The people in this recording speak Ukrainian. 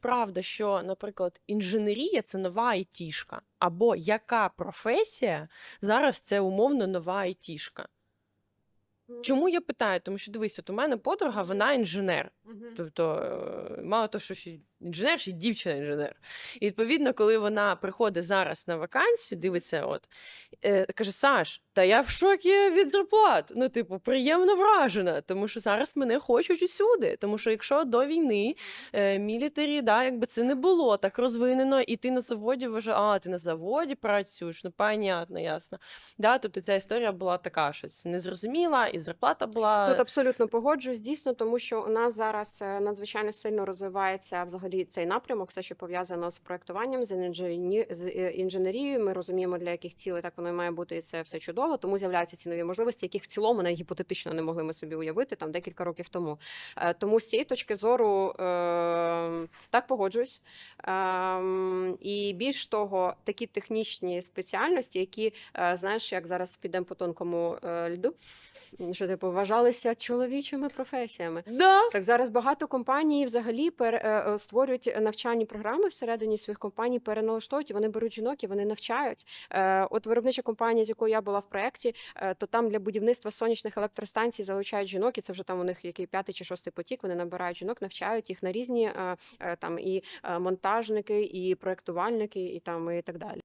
правда, що, наприклад, інженерія це нова айтішка, або яка професія зараз це умовно нова айтішка? Чому я питаю? Тому що дивись, от у мене подруга, вона інженер. Тобто, е, мало того, що ще інженер, й дівчина-інженер. І відповідно, коли вона приходить зараз на вакансію, дивиться, от е, каже: Саш, та я в шокі від зарплат. Ну, типу, приємно вражена, тому що зараз мене хочуть усюди. Тому що якщо до війни е, мілітарі, да, якби це не було так розвинено, і ти на заводі вважаєш, а ти на заводі працюєш, ну понятно, ясно. Да, тобто ця історія була така щось незрозуміла, і зарплата була. Тут абсолютно погоджуюсь, дійсно, тому що у нас зараз е, надзвичайно сильно розвивається взагалі цей напрямок, все, що пов'язано з проектуванням, з інжені... з е, інженерією. Ми розуміємо, для яких цілей так воно і має бути, і це все чудово. Тому з'являються ці нові можливості, яких в цілому навіть гіпотетично не могли ми собі уявити там декілька років тому. Е, Тому з цієї точки зору е, так погоджуюсь. Ем, І більш того, такі технічні спеціальності, які е, знаєш, як зараз підемо по тонкому льду, що типу вважалися чоловічими професіями. Да. Так зараз багато компаній взагалі пер, е, створюють навчальні програми всередині своїх компаній, переналаштовують, вони беруть жінок і вони навчають. Е, От виробнича компанія, з якою я була в проєкті, е, то там для будівництва сонячних електростанцій залучають жінок, і це вже там у них який п'ятий чи шостий потік. Вони набирають жінок, навчають їх на різні е, е, там і е, монтажники, і проєктувальники, і там і так далі.